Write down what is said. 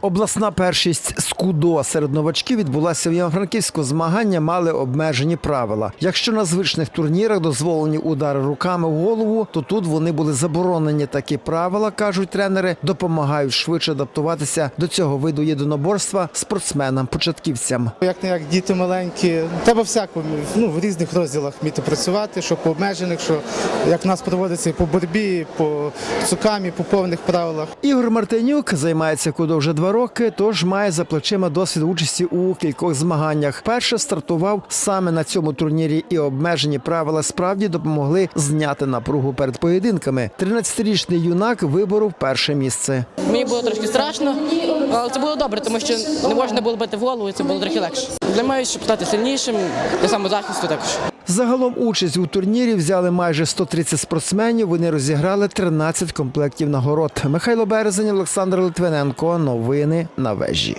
Обласна першість з кудо серед новачків відбулася в Івано-Франківську. Змагання мали обмежені правила. Якщо на звичних турнірах дозволені удари руками в голову, то тут вони були заборонені. Такі правила кажуть тренери, допомагають швидше адаптуватися до цього виду єдиноборства спортсменам-початківцям. Як не як діти маленькі, треба всякому ну, в різних розділах вміти працювати, що по обмежених, що як нас проводиться і по боротьбі, і по цукамі, по повних правилах. Ігор Мартинюк займається кудо вже два роки, тож має за плечима досвід участі у кількох змаганнях. Перше стартував саме на цьому турнірі, і обмежені правила справді допомогли зняти напругу перед поєдинками. 13-річний юнак виборов перше місце. Мені було трошки страшно, але це було добре, тому що не можна було бити в голову, і це було трохи легше. Для мене, щоб стати сильнішим, для самозахисту також. Загалом участь у турнірі взяли майже 130 спортсменів. Вони розіграли 13 комплектів нагород. Михайло Березень, Олександр Литвиненко. Новини на вежі.